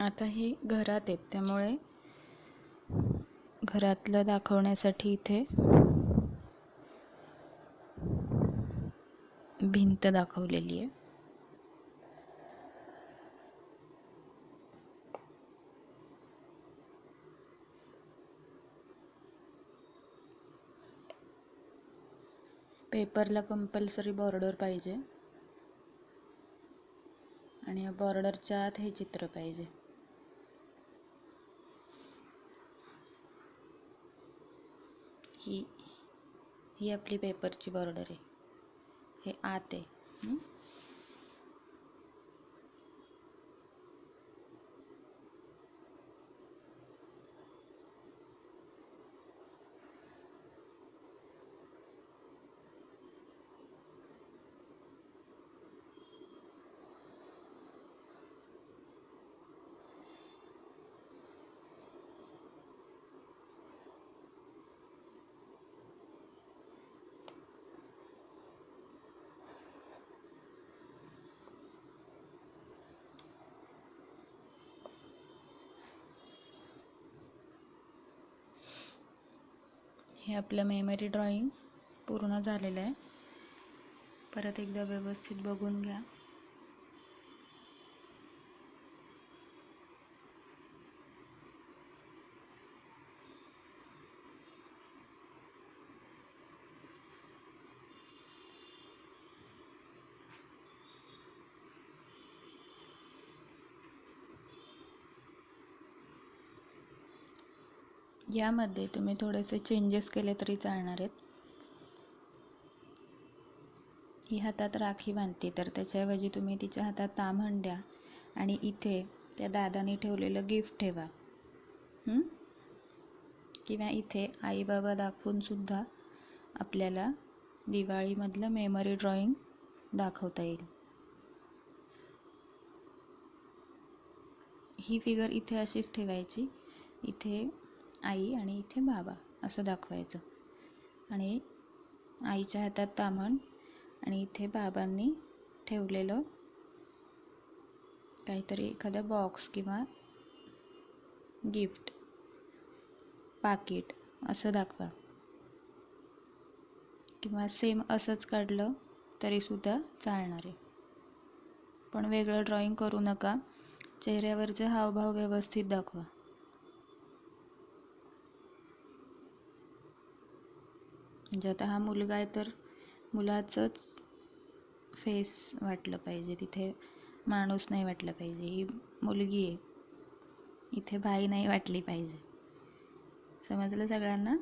आता हे घरात आहेत त्यामुळे घरातलं दाखवण्यासाठी इथे भिंत दाखवलेली आहे. पेपरला कंपल्सरी बॉर्डर पाहिजे. आणि या बॉर्डरच्या आत हे चित्र पाहिजे. ही ही आपली पेपरची बॉर्डर आहे. हे आत आहे. हे आपलं मेमरी ड्रॉइंग पूर्ण झालेलं आहे. परत एकदा व्यवस्थित बघून घ्या. यामध्ये तुम्ही थोडेसे चेंजेस केले तरी चालणार आहेत. ही हातात राखी बांधते तर त्याच्याऐवजी तुम्ही तिच्या हातात ताम्हण द्या आणि इथे त्या दादाने ठेवलेलं गिफ्ट ठेवा. किंवा इथे आई बाबा आपल्याला दिवाळीमधलं मेमरी ड्रॉइंग दाखवता येईल. ही फिगर इथे अशीच ठेवायची. इथे आई आणि इथे बाबा असं दाखवायचं. आणि आईच्या हातात तामण आणि इथे बाबांनी ठेवलेलं काहीतरी एखादा बॉक्स किंवा गिफ्ट पाकिट असं दाखवा. किंवा सेम असंच काढलं तरीसुद्धा चालणार. आहे पण वेगळं ड्रॉईंग करू नका चेहऱ्यावरचे हावभाव व्यवस्थित दाखवा. म्हणजे आता हा मुलगा आहे तर मुलाचंच फेस वाटलं पाहिजे. तिथे माणूस नाही वाटलं पाहिजे. ही मुलगी आहे. इथे बाई नाही वाटली पाहिजे. समजलं सगळ्यांना?